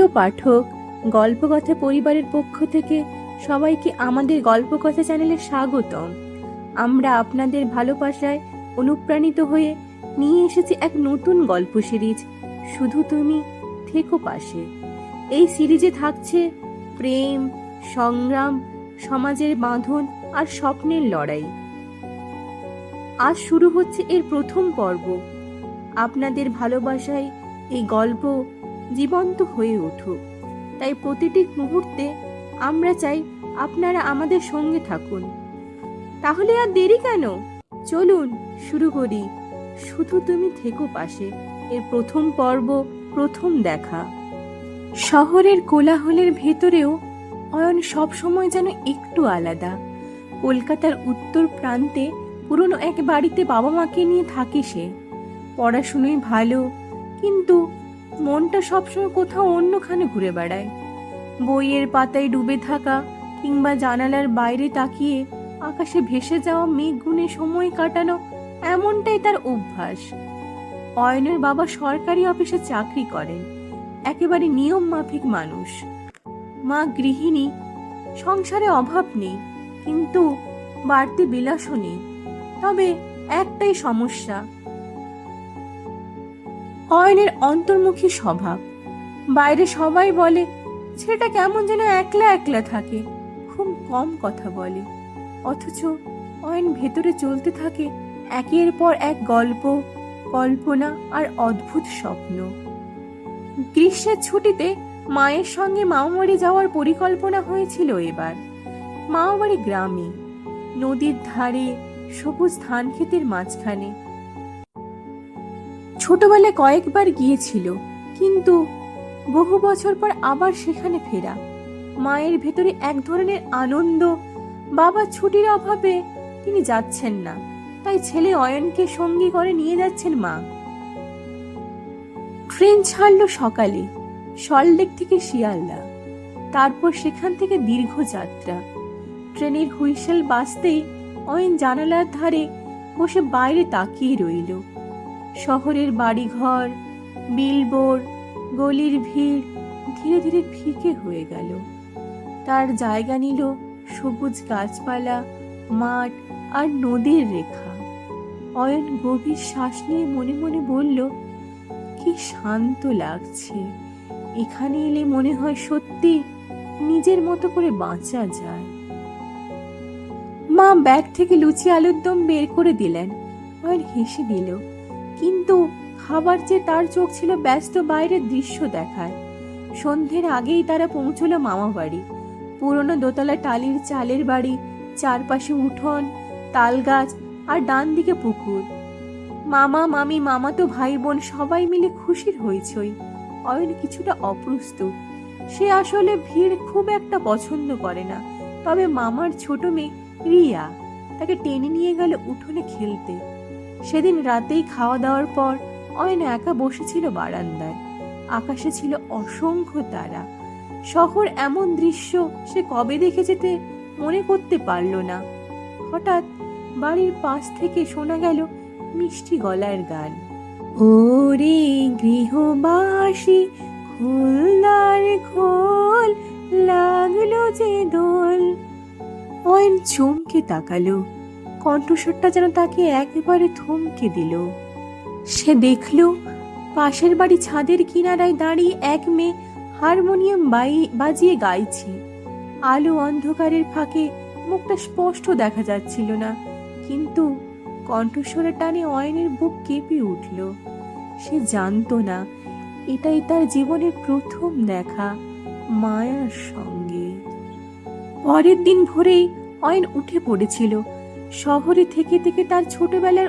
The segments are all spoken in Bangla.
প্রিয় পাঠক, গল্পকথা পরিবারের পক্ষ থেকে সবাইকে আমাদের গল্পকথা চ্যানেলে স্বাগতম। আমরা আপনাদের ভালোবাসায় অনুপ্রাণিত হয়ে নিয়ে এসেছি এক নতুন গল্প সিরিজ, শুধু তুমি থেকো পাশে। এই সিরিজে থাকছে প্রেম, সংগ্রাম, সমাজের বাঁধন আর স্বপ্নের লড়াই। আজ শুরু হচ্ছে এর প্রথম পর্ব। আপনাদের ভালোবাসায় এই গল্প জীবন্ত হয়ে উঠুক। তাই প্রতিটি মুহূর্তে আমরা চাই আপনারা আমাদের সঙ্গে থাকুন। তাহলে আর দেরি কেন? চলুন, শুরু করি। শুধু তুমি থেকো পাশে। এর প্রথম পর্ব, প্রথম দেখা। শহরের কোলাহলের ভেতরেও অয়ন সবসময় যেন একটু আলাদা। কলকাতার উত্তর প্রান্তে পুরনো এক বাড়িতে বাবা মাকে নিয়ে থাকে সে। পড়াশুনোয় ভালো, কিন্তু মনটা সবসময় কোথাও অন্যখানে ঘুরে বেড়ায়। বইয়ের পাতায় ডুবে থাকা কিংবা জানালার বাইরে তাকিয়ে আকাশে ভেসে যাওয়া মেঘ গুনে সময় কাটানো এমনটাই তার অভ্যাস। অয়নের বাবা সরকারি অফিসে চাকরি করেন, একেবারে নিয়ম মাফিক মানুষ। মা গৃহিণী, সংসারে অভাব নেই, কিন্তু বাড়তি বিলাসও নেই। তবে একটাই সমস্যা অয়নের অন্তর্মুখী স্বভাব। বাইরে সবাই বলে, ছেলেটা কেমন যেন একলা একলা থাকে। খুব কম কথা বলে। অথচ অয়ন ভেতরে চলতে থাকে একের পর এক গল্প, কল্পনা আর অদ্ভুত স্বপ্ন। গ্রীষ্মের ছুটিতে মায়ের সঙ্গে মামাবাড়ি যাওয়ার পরিকল্পনা হয়েছিল এবার। মামাবাড়ি গ্রামে, নদীর ধারে সবুজ ধান ক্ষেতের মাঝখানে ছোটবেলায় কয়েকবার গিয়েছিল, কিন্তু বহু বছর পর আবার সেখানে ফেরা। মায়ের ভেতরে এক ধরনের আনন্দ বাবা ছুটির অভাবে তিনি যাচ্ছেন না, তাই ছেলে অয়নকে সঙ্গী করে নিয়ে যাচ্ছেন মা। ট্রেন ছাড়লো সকালে, সল্টলেক থেকে শিয়ালদা, তারপর সেখান থেকে দীর্ঘ যাত্রা। ট্রেনের হুইসেল বাজতেই অয়ন জানালার ধারে বসে বাইরে তাকিয়ে রইল। শহরের বাড়িঘর, বিলবোর্ড, গলির ভিড় ধীরে ধীরে ফিকে হয়ে গেল। তার জায়গা নিল সবুজ গাছপালা, মাঠ আর নদীর রেখা। অয়ন গভীর শ্বাস নিয়ে মনে মনে বলল, কি শান্ত লাগছে। এখানে এলে মনে হয় সত্যি নিজের মতো করে বাঁচা যায়। মা ব্যাগ থেকে লুচি আলুর দম বের করে দিলেন। অয়ন হেসে দিল কিন্তু খাবার চেয়ে তার চোখ ছিল ব্যস্ত বাইরের দৃশ্য দেখায়। সন্ধ্যের আগেই তারা পৌঁছলো মামা বাড়ি। পুরনো দোতলা টালির চালের বাড়ি, চারপাশে উঠোন তাল গাছ আর ডান দিকে পুকুর। মামা, মামি, মামাতো ভাই বোন সবাই মিলে খুশির হইচই। অয়ন কিছুটা অপ্রস্তুত। সে আসলে ভিড় খুব একটা পছন্দ করে না। তবে মামার ছোট মেয়ে রিয়া, তাকে টেনে নিয়ে গেল উঠোনে খেলতে। সেদিন রাতেই খাওয়া দাওয়ার পর অয়ন একা বসেছিল বারান্দায়। আকাশে ছিল অসংখ্য তারা। শহর এমন দৃশ্য সে কবে দেখে যেতে মনে করতে পারল না। হঠাৎ বাড়ির পাশ থেকে শোনা গেল মিষ্টি গলার গান। ওরে গৃহবাসী, খুলনার খোল, লাগল যে দোল। অয়ন চমকে তাকালো। কণ্ঠস্বরটা যেন তাকে একেবারে থমকে দিল। সে দেখল, পাশের বাড়ি ছাদের কিনারায় দাঁড়িয়ে এক মেয়ে হারমোনিয়াম বাজিয়ে গাইছে। আলো অন্ধকারের ফাঁকে মুখটা স্পষ্ট দেখা যাচ্ছিল না, কিন্তু কণ্ঠস্বরের টানে অয়নের বুক কেঁপে উঠল। সে জানতো না, এটাই তার জীবনের প্রথম দেখা মায়ার সঙ্গে। পরের দিন ভোরেই অয়ন উঠে পড়েছিল শহরে থেকে থেকে তার ছোটবেলার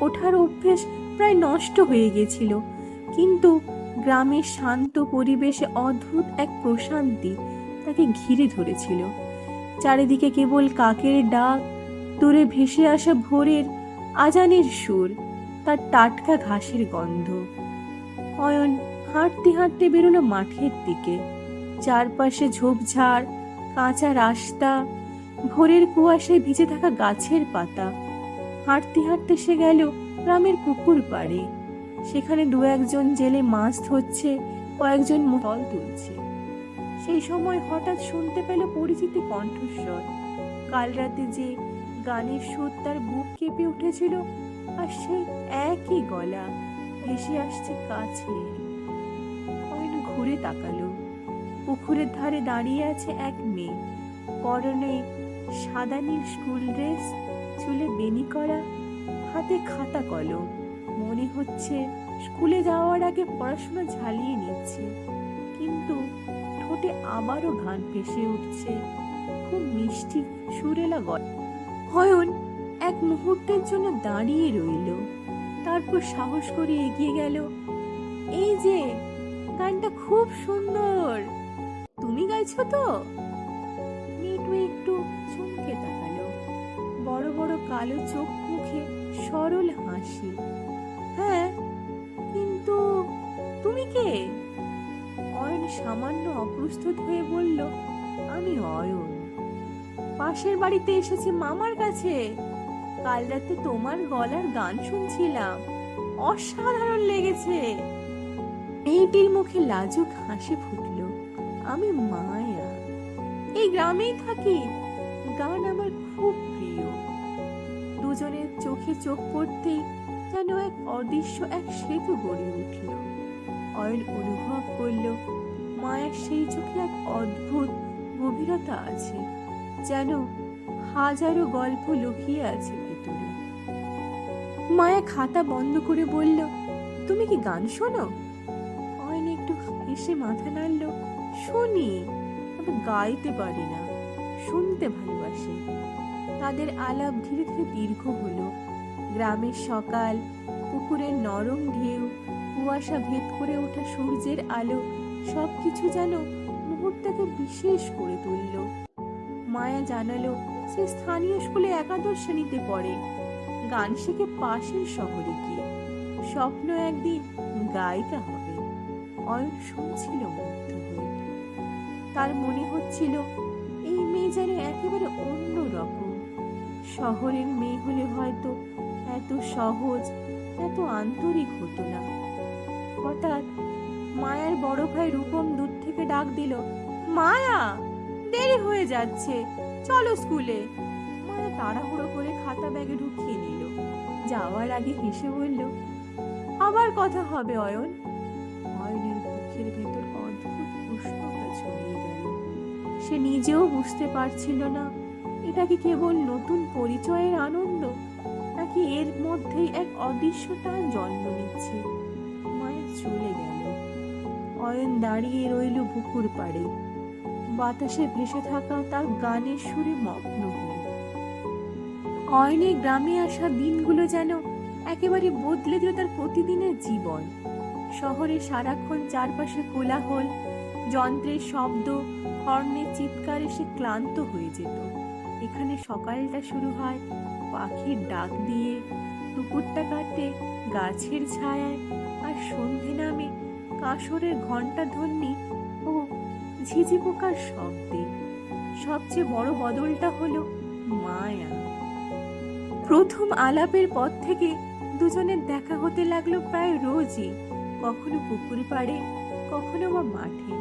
ওঠার অভ্যেস প্রায় নষ্ট হয়ে গেছিল। কিন্তু গ্রামের শান্ত পরিবেশে অদ্ভুত এক প্রশান্তি তাকে ঘিরে ধরেছিল। চারিদিকে কেবল কাকের ডাক, দূরে ভেসে আসা ভোরের আজানের সুর, তার টাটকা ঘাসের গন্ধ। অয়ন হাঁটতে হাঁটতে বেরোলো মাঠের দিকে। চারপাশে ঝোপঝাড়, কাঁচা রাস্তা ভোরের কুয়াশায় ভিজে থাকা গাছের পাতা। হাঁটতে হাঁটতে সে গেল গ্রামের পুকুর পাড়ে। সেখানে দু একজন জেলে মাছ ধরছে, কয়েকজন দল তুলছে। সেই সময় হঠাৎ শুনতে পেল পরিচিত কণ্ঠস্বর। কাল রাতে যে গানের সুর তার বুক কেঁপে উঠেছিল আর সেই একই গলা ভেসে আসছে কাছে। অয়ন ঘুরে তাকালো। পুকুরের ধারে দাঁড়িয়ে আছে এক মেয়ে। পরনে সাদা নীল স্কুল ড্রেস, চুলে বেনি করা, হাতে খাতা কলম। মনে হচ্ছে স্কুলে যাওয়ার আগে পড়াশোনা ঝালিয়ে নিচ্ছে। কিন্তু ঠোঁটে আবারও গান ভেসে উঠছে। খুব মিষ্টি সুরেলা গল হয়ন এক মুহূর্তের জন্য দাঁড়িয়ে রইল। তারপর সাহস করে এগিয়ে গেল। এই যে, গানটা খুব সুন্দর। তুমি গাইছো তো? বড় কালো চোখ মুখে সরল হাসি। হ্যাঁ কিন্তু তুমি কে? অয়ন সামান্য অপ্রস্তুত হয়ে বলল, আমি অয়ন। পাশের বাড়িতে এসেছি মামার কাছে। কাল রাতে তোমার গলার গান শুনছিলাম। অসাধারণ লেগেছে। এইটির মুখে লাজুক হাসি ফুটল, আমি মায়া। এই গ্রামেই থাকি। গান আমার খুব প্রিয়। দুজনের চোখে চোখ পড়তেই যেন এক অদৃশ্য এক সেতু গড়ে উঠল। অয়ন অনুভব করল, মায়ের সেই চোখে এক অদ্ভুত গভীরতা আছে, যেন হাজারো গল্প লুকিয়ে আছে ভেতরে। মায়া খাতা বন্ধ করে বলল, তুমি কি গান শোনো? অয়ন একটু হেসে মাথা নাড়ল, শুনি, তবে গাইতে পারি না, শুনতে ভালোবাসি। তাদের আলাপ ধীরে ধীরে দীর্ঘ হলো। গ্রামের সকাল, পুকুরের নরম ঢেউ, কুয়াশা ভেদ করে ওঠা সূর্যের আলো সবকিছু যেন মুহূর্তকে বিশেষ করে তুলল। মায়া জানালো সে স্থানীয় স্কুলে একাদশ শ্রেণীতে পড়ে। গান শিখে পাশের শহরে গিয়ে স্বপ্ন একদিন গায়িকা হবে। অয়ন শুনছিল মুগ্ধ হয়ে। তার মনে হচ্ছিল, এই মেয়ে যেন একেবারে অন্য রকম। শহরের মেয়ে হলে হয়তো এত সহজ, এত আন্তরিক হতো না। হঠাৎ মায়ার বড় ভাই রূপম দূর থেকে ডাক দিল, মায়া, দেরি হয়ে যাচ্ছে, চলো স্কুলে মায়া তাড়াহুড়ো করে খাতা ব্যাগে ঢুকিয়ে নিল। যাওয়ার আগে হেসে বলল, আবার কথা হবে, অয়ন। অয়নের মুখের ভেতর অদ্ভুত উষ্ণতা ছড়িয়ে গেল। সে নিজেও বুঝতে পারছিল না এটা কি কেবল নতুন পরিচয়ের আনন্দ নাকি এর মধ্যেই এক অদৃশ্য টান জন্ম নিচ্ছে? মায়ের চলে গেল। অয়ন দাঁড়িয়ে রইল পুকুর পাড়ে। বাতাসে ভেসে থাকা তার গানের সুরে মগ্ন হয়ে। গ্রামে আসা দিনগুলো যেন একেবারে বদলে দিল তার প্রতিদিনের জীবন। শহরে সারাক্ষণ চারপাশে কোলাহল, যন্ত্রের শব্দ হর্নের চিৎকার এসে ক্লান্ত হয়ে যেত। এখানে সকালটা শুরু হয় পাখির ডাক দিয়ে। দুপুরটা কাটে গাছের ছায়ায় আর সন্ধে নামে কাঁসরের ঘণ্টা ধ্বনি ও ঝিঝি পোকার শব্দে। সবচেয়ে বড় বদলটা হলো মায়া। প্রথম আলাপের পর থেকে দুজনের দেখা হতে লাগল প্রায় রোজই। কখনো পুকুর পাড়ে, কখনো বা মাঠে,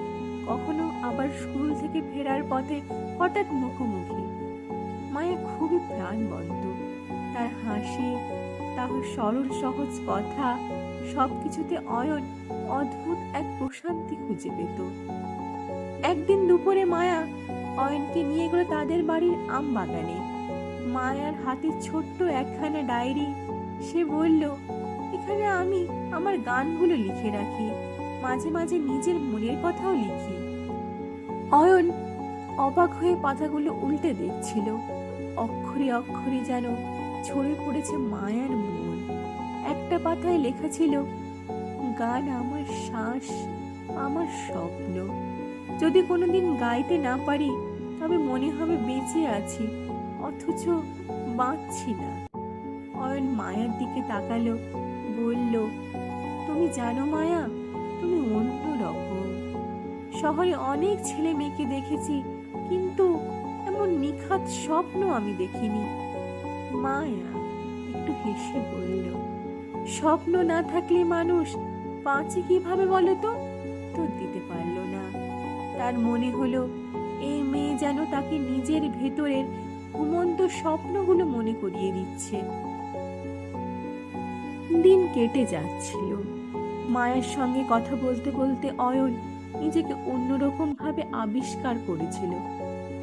কখনো আবার স্কুল থেকে ফেরার পথে হঠাৎ মুখোমুখি। মায়া খুবই প্রাণবন্ত। তার হাসি, তার সরল সহজ কথা সব কিছুতে অয়ন, অদ্ভুত এক প্রশান্তি খুঁজে পেত। একদিন দুপুরে মায়া অয়নকে নিয়ে গেল তাদের বাড়ির আম বাগানে মায়ার হাতে ছোট্ট একখানা ডায়েরি, সে বলল, এখানে আমি আমার গানগুলো লিখে রাখি, মাঝে মাঝে নিজের মনের কথাও লিখি। অয়ন অবাক হয়ে পাতাগুলো উল্টে দেখছিল। অক্ষরে অক্ষরে যেন ছড়ে পড়েছে মায়ার মন। একটা পাতায় লেখা ছিল, গান আমার শ্বাস, আমার স্বপ্ন। যদি কোনোদিন গাইতে না পারি, তবে মনে হবে বেঁচে আছি, অথচ বাঁচছি না। অয়ন মায়ার দিকে তাকালো, বলল, তুমি জানো মায়া, তুমি অন্য রকম। শহরে অনেক ছেলে মেয়েকে দেখেছি, কিন্তু এমন নিখাত স্বপ্ন আমি দেখিনি। মায়া একটু হেসে বলল, স্বপ্ন না থাকলে মানুষ বাঁচে কীভাবে বলো তো? উত্তর দিতে পারল না। তার মনে হলো, এই মেয়ে যেন তাকে নিজের ভেতরের ঘুমন্ত স্বপ্নগুলো মনে করিয়ে দিচ্ছে। দিন কেটে যাচ্ছিল। মায়ের সঙ্গে কথা বলতে বলতে অয়ন নিজেকে অন্যরকম ভাবে আবিষ্কার করেছিল।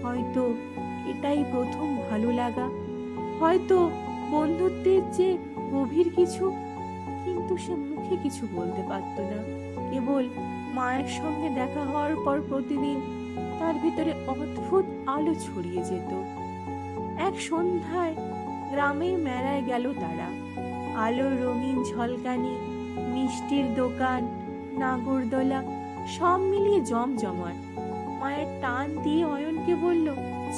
হয়তো এটাই প্রথম ভালো লাগা। হয়তো বন্ধুত্বের যে গভীর কিছু, কিন্তু সে মুখে কিছু বলতে পারত না। কেবল মায়ের সঙ্গে দেখা হওয়ার পর প্রতিদিন তার ভিতরে অদ্ভুত আলো ছড়িয়ে যেত। এক সন্ধ্যায় গ্রামের মেলায় গেল তারা। আলোর রঙিন ঝলকানি, মিষ্টির দোকান, নাগরদোলা, সব মিলিয়ে জমজমাট। মায়ের টান দিয়ে অয়নকে বলল,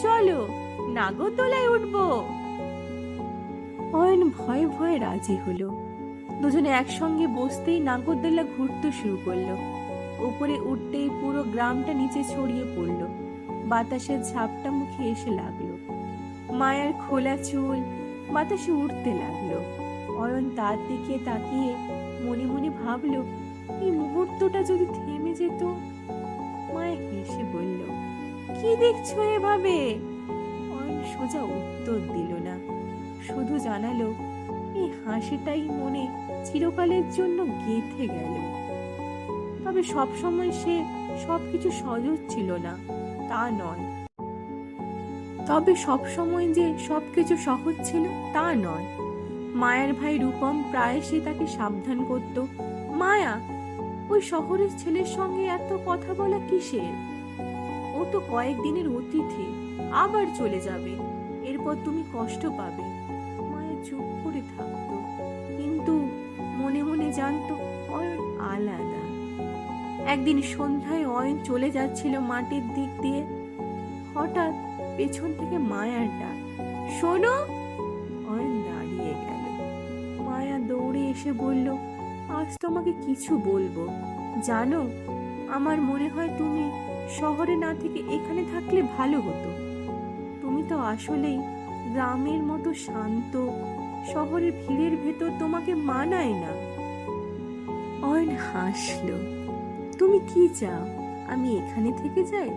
চলো, নাগরদোলায় উঠবো। অয়ন ভয়ে ভয়ে রাজি হলো। দুজনে একসঙ্গে বসতেই নাগরদোলা ঘুরতে শুরু করল। উপরে উঠতেই পুরো গ্রামটা নিচে ছড়িয়ে পড়ল। বাতাসের ঝাপটা মুখে এসে লাগল। মায়ের খোলা চুল, বাতাসে উঠতে লাগল। অয়ন তার দিকে তাকিয়ে মনে মনে ভাবলো, এই মুহূর্তটা যদি থেমে যেত মায়া হেসে বলল, কি দেখছ এভাবে? অয়ন সোজা উত্তর দিল না। শুধু জানালো, এই হাসিটাই মনে চিরকালের জন্য গেঁথে গেল। তবে সবসময় সে সবকিছু সহজ ছিল না, তা নয়। তবে সবসময় যে সবকিছু সহজ ছিল, তা নয়। মায়ের ভাই রূপম প্রায়শই তাকে সাবধান করত। মায়া ওই শহরের ছেলের সঙ্গে এত কথা বলা কিসের? ও তো কয়েকদিনের অতিথি, আবার চলে যাবে। এরপর তুমি কষ্ট পাবে। মায়া চুপ করে থাকতো, কিন্তু মনে মনে জানতো অয়ন আলাদা। একদিন সন্ধ্যায় অয়ন চলে যাচ্ছিল মাটির দিক দিয়ে। হঠাৎ পেছন থেকে মায়ার ডাক, শোনো! অয়ন দাঁড়িয়ে গেল। মায়া দৌড়ে এসে বলল আজ তোমাকে কিছু বলব। জানো, আমার মনে হয় তুমি শহরে না থেকে এখানে থাকলে ভালো হতো। তুমি তো আসলেই গ্রামের মতো শান্ত, শহরের ভিড়ের ভেতর তোমাকে মানায় না। অয়ন হাসলো, তুমি কি চাও, আমি এখানে থেকে যাই?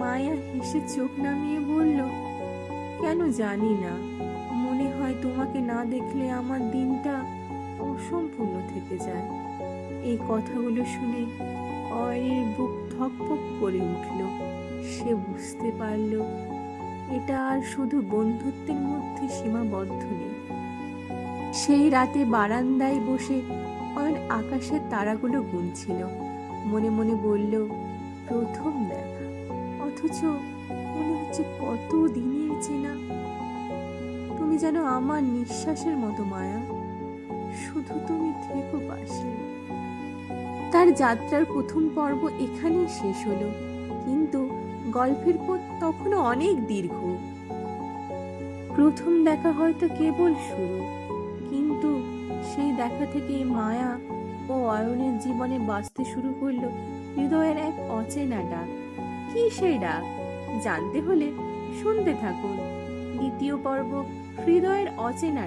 মায়া হেসে চোখ নামিয়ে বলল, কেন জানি না, মনে হয় তোমাকে না দেখলে আমার দিনটা অসম্পূর্ণ থেকে যায়। এই কথাগুলো শুনে অয়নের বুক ধকপক করে উঠল। সে বুঝতে পারল, এটা আর শুধু বন্ধুত্বের মধ্যে সীমাবদ্ধ নেই। সেই রাতে বারান্দায় বসে অয়ন আকাশের তারাগুলো গুনছিল। মনে মনে বলল, প্রথম দেখা। অথচ মনে হচ্ছে কত দিনের চেনা। তুমি যেন আমার নিঃশ্বাসের মতো মায়া। শুধু তুমি থেকো পাশে। তার যাত্রার প্রথম পর্ব এখানেই শেষ হলো, কিন্তু গল্পের পথ তখনও অনেক দীর্ঘ। প্রথম দেখা হয়তো কেবল শুরু, কিন্তু সেই দেখা থেকে মায়া ও অয়নের জীবনে বাঁচতে শুরু করল হৃদয়ের এক অচেনা ডাক। কি সেই ডাক? জানতে হলে শুনতে থাকুন। দ্বিতীয় পর্ব হৃদয়ের অচেনা